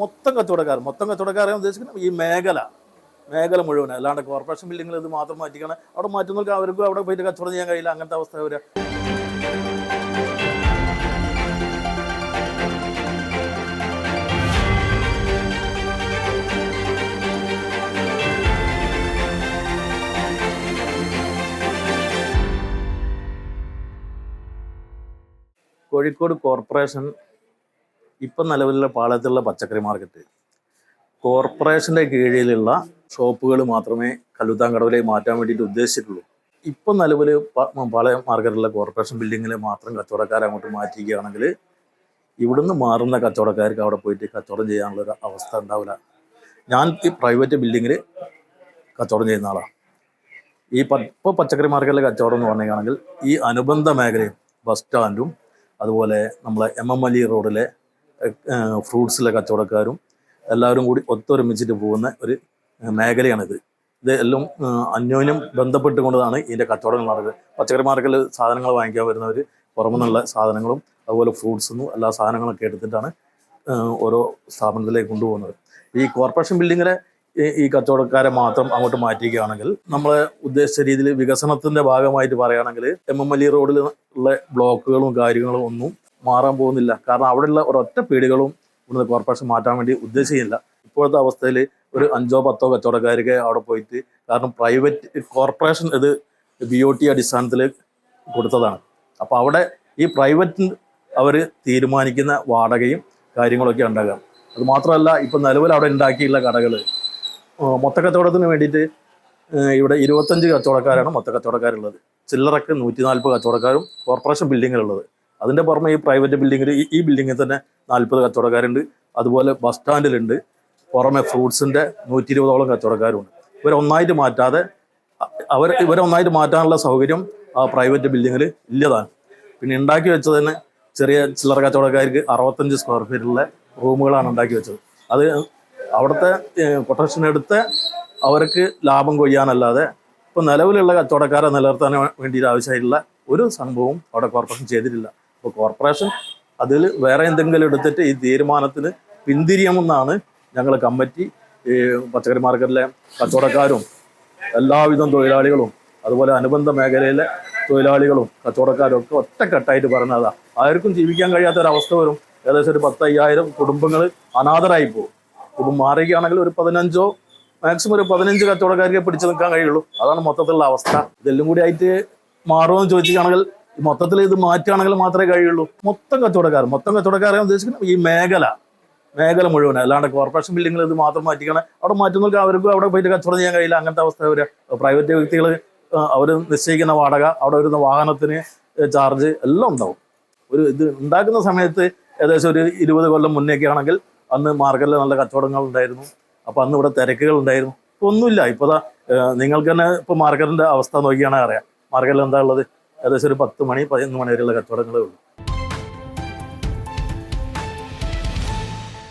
മൊത്തം കച്ചവടക്കാർ മൊത്തം കച്ചവടക്കാരെ ഉദ്ദേശിക്കുന്നത് ഈ മേഖല മേഖല മുഴുവൻ. അല്ലാണ്ട് കോർപ്പറേഷൻ ബിൽഡിങ്ങിൽ ഇത് മാത്രം മാറ്റിക്കണം. അവിടെ മാറ്റുന്നവർക്ക് അവർക്കും അവിടെ പോയിട്ട് കച്ചവടം ചെയ്യാൻ കഴിയില്ല. അങ്ങനത്തെ അവസ്ഥ വരിക കോഴിക്കോട് കോർപ്പറേഷൻ ഇപ്പം നിലവിലുള്ള പാളയത്തുള്ള പച്ചക്കറി മാർക്കറ്റ്. കോർപ്പറേഷന്റെ കീഴിലുള്ള ഷോപ്പുകൾ മാത്രമേ കല്ലുത്താൻ കടവിലേക്ക് മാറ്റാൻ വേണ്ടിയിട്ട് ഉദ്ദേശിച്ചിട്ടുള്ളൂ. ഇപ്പം നിലവിൽ പാളയം മാർക്കറ്റിലുള്ള കോർപ്പറേഷൻ ബിൽഡിങ്ങിൽ മാത്രം കച്ചവടക്കാരെ അങ്ങോട്ട് മാറ്റിയിരിക്കുകയാണെങ്കിൽ ഇവിടുന്ന് മാറുന്ന കച്ചവടക്കാർക്ക് അവിടെ പോയിട്ട് കച്ചവടം ചെയ്യാനുള്ള ഒരു അവസ്ഥ ഉണ്ടാവില്ല. ഞാൻ ഈ പ്രൈവറ്റ് ബിൽഡിങ്ങിൽ കച്ചവടം ചെയ്യുന്ന ആളാണ് ഈ ഇപ്പോൾ പച്ചക്കറി മാർക്കറ്റിലെ കച്ചവടം എന്ന് പറയുകയാണെങ്കിൽ ഈ അനുബന്ധ മേഖലയും ബസ് സ്റ്റാൻഡും അതുപോലെ നമ്മളെ എം എം അലി റോഡിലെ ഫ്രൂട്ട്സിലെ കച്ചവടക്കാരും എല്ലാവരും കൂടി ഒത്തൊരുമിച്ചിട്ട് പോകുന്ന ഒരു മേഖലയാണിത്. ഇത് എല്ലാം അന്യോന്യം ബന്ധപ്പെട്ടുകൊണ്ടതാണ് ഇതിന്റെ കച്ചവടങ്ങൾ നടക്കുന്നത്. പച്ചക്കറി മാർക്കറ്റിൽ സാധനങ്ങൾ വാങ്ങിക്കാൻ വരുന്നവർ പുറമെ നിന്നുള്ള സാധനങ്ങളും അതുപോലെ ഫ്രൂട്ട്സും എല്ലാ സാധനങ്ങളൊക്കെ എടുത്തിട്ടാണ് ഓരോ സ്ഥാപനത്തിലേക്ക് കൊണ്ടുപോകുന്നത്. ഈ കോർപ്പറേഷൻ ബിൽഡിങ്ങിലെ ഈ- കച്ചവടക്കാരെ മാത്രം അങ്ങോട്ട് മാറ്റിക്കുകയാണെങ്കിൽ നമ്മൾ ഉദ്ദേശിച്ച രീതിയിൽ വികസനത്തിന്റെ ഭാഗമായിട്ട് പറയുകയാണെങ്കിൽ എം എം അലി റോഡിൽ ഉള്ള ബ്ലോക്കുകളും കാര്യങ്ങളും ഒന്നും മാറാൻ പോകുന്നില്ല. കാരണം അവിടെയുള്ള ഒരൊറ്റ പീടികളും ഇവിടുന്ന് കോർപ്പറേഷൻ മാറ്റാൻ വേണ്ടി ഉദ്ദേശിക്കുന്നില്ല. ഇപ്പോഴത്തെ അവസ്ഥയിൽ ഒരു അഞ്ചോ പത്തോ കച്ചവടക്കാരൊക്കെ അവിടെ പോയിട്ട് കാരണം പ്രൈവറ്റ് കോർപ്പറേഷൻ ഇത് ബി ഒ ടി അടിസ്ഥാനത്തിൽ കൊടുത്തതാണ്. അപ്പോൾ അവിടെ ഈ പ്രൈവറ്റ് അവർ തീരുമാനിക്കുന്ന വാടകയും കാര്യങ്ങളൊക്കെ ഉണ്ടാകാം. അത് മാത്രമല്ല ഇപ്പം നിലവിൽ അവിടെ ഉണ്ടാക്കിയുള്ള കടകൾ മൊത്തക്കച്ചവടത്തിന് വേണ്ടിയിട്ട് ഇവിടെ ഇരുപത്തഞ്ച് കച്ചവടക്കാരാണ് മൊത്ത കച്ചവടക്കാരുള്ളത്. ചില്ലറക്ക് നൂറ്റി നാൽപ്പത് കച്ചവടക്കാരും കോർപ്പറേഷൻ ബിൽഡിങ്ങിലുള്ളത് അതിന്റെ പുറമെ ഈ പ്രൈവറ്റ് ബിൽഡിങ്ങിൽ ഈ ബിൽഡിങ്ങിൽ തന്നെ നാൽപ്പത് കച്ചവടക്കാരുണ്ട്. അതുപോലെ ബസ് സ്റ്റാൻഡിലുണ്ട് പുറമെ ഫ്രൂട്ട്സിന്റെ നൂറ്റി ഇരുപതോളം കച്ചവടക്കാരുണ്ട്. ഇവരൊന്നായിട്ട് മാറ്റാതെ അവർ അവർ ഇവരൊന്നായിട്ട് മാറ്റാനുള്ള സൗകര്യം ആ പ്രൈവറ്റ് ബിൽഡിങ്ങിൽ ഇല്ലതാണ്. പിന്നെ ഉണ്ടാക്കി വെച്ചത് തന്നെ ചെറിയ ചില്ലറ കച്ചവടക്കാർക്ക് അറുപത്തഞ്ച് സ്ക്വയർ ഫീറ്റുള്ള റൂമുകളാണ് ഉണ്ടാക്കി വെച്ചത്. അത് അവിടുത്തെ കൊട്ടേഷൻ എടുത്ത് അവർക്ക് ലാഭം കൊയ്യാനല്ലാതെ ഇപ്പോൾ നിലവിലുള്ള കച്ചവടക്കാരെ നിലനിർത്താൻ വേണ്ടിയിട്ട് ആവശ്യമായിട്ടുള്ള ഒരു സംഭവവും അവിടെ കോർപ്പറേഷൻ ചെയ്തിട്ടില്ല. അപ്പോൾ കോർപ്പറേഷൻ അതിൽ വേറെ എന്തെങ്കിലും എടുത്തിട്ട് ഈ തീരുമാനത്തിന് പിന്തിരിയമെന്നാണ് ഞങ്ങൾ കമ്മിറ്റി ഈ പച്ചക്കറി മാർക്കറ്റിലെ കച്ചവടക്കാരും എല്ലാവിധം തൊഴിലാളികളും അതുപോലെ അനുബന്ധ മേഖലയിലെ തൊഴിലാളികളും കച്ചവടക്കാരും ഒക്കെ ഒറ്റക്കെട്ടായിട്ട് പറഞ്ഞതാ ആർക്കും ജീവിക്കാൻ കഴിയാത്ത ഒരു അവസ്ഥ വരും. ഏകദേശം ഒരു പത്തയ്യായിരം കുടുംബങ്ങൾ അനാഥരായി പോകും. ഇപ്പം മാറുകയാണെങ്കിൽ ഒരു പതിനഞ്ചോ മാക്സിമം ഒരു പതിനഞ്ച് കച്ചവടക്കാർക്ക് പിടിച്ചു നിൽക്കാൻ കഴിയുള്ളൂ. അതാണ് മൊത്തത്തിലുള്ള അവസ്ഥ. ഇതെല്ലാം കൂടി ആയിട്ട് മാറുമെന്ന് ചോദിക്കുകയാണെങ്കിൽ ഈ മൊത്തത്തിൽ ഇത് മാറ്റുകയാണെങ്കിൽ മാത്രമേ കഴിയുള്ളൂ. മൊത്തം കച്ചവടക്കാർ മൊത്തം കച്ചവടക്കാരെ ഉദ്ദേശിക്കുന്നത് ഈ മേഖല മേഖല മുഴുവൻ. അല്ലാണ്ട് കോർപ്പറേഷൻ ബിൽഡിങ്ങിൽ ഇത് മാത്രം മാറ്റിക്കണം. അവിടെ മാറ്റുന്നവർക്ക് അവർക്ക് അവിടെ പോയിട്ട് കച്ചവടം ചെയ്യാൻ കഴിയില്ല. അങ്ങനത്തെ അവസ്ഥ വരിക പ്രൈവറ്റ് വ്യക്തികൾ അവർ നിശ്ചയിക്കുന്ന വാടക അവിടെ വരുന്ന വാഹനത്തിന് ചാർജ് എല്ലാം ഉണ്ടാവും. ഒരു ഇത് ഉണ്ടാക്കുന്ന സമയത്ത് ഏകദേശം ഒരു ഇരുപത് കൊല്ലം മുന്നേക്ക് ആണെങ്കിൽ അന്ന് മാർക്കറ്റിൽ നല്ല കച്ചവടങ്ങൾ ഉണ്ടായിരുന്നു. അപ്പോൾ അന്ന് ഇവിടെ തിരക്കുകൾ ഉണ്ടായിരുന്നു. ഒന്നുമില്ല. ഇപ്പോൾ നിങ്ങൾക്ക് തന്നെ ഇപ്പോൾ മാർക്കറ്റിന്റെ അവസ്ഥ നോക്കിയാണെങ്കിൽ അറിയാം. മാർക്കറ്റിൽ എന്താ ഉള്ളത്? ഏകദേശം ഒരു പത്ത് മണി പതിനൊന്ന് മണി വരെയുള്ള കച്ചവടങ്ങളേ ഉള്ളൂ.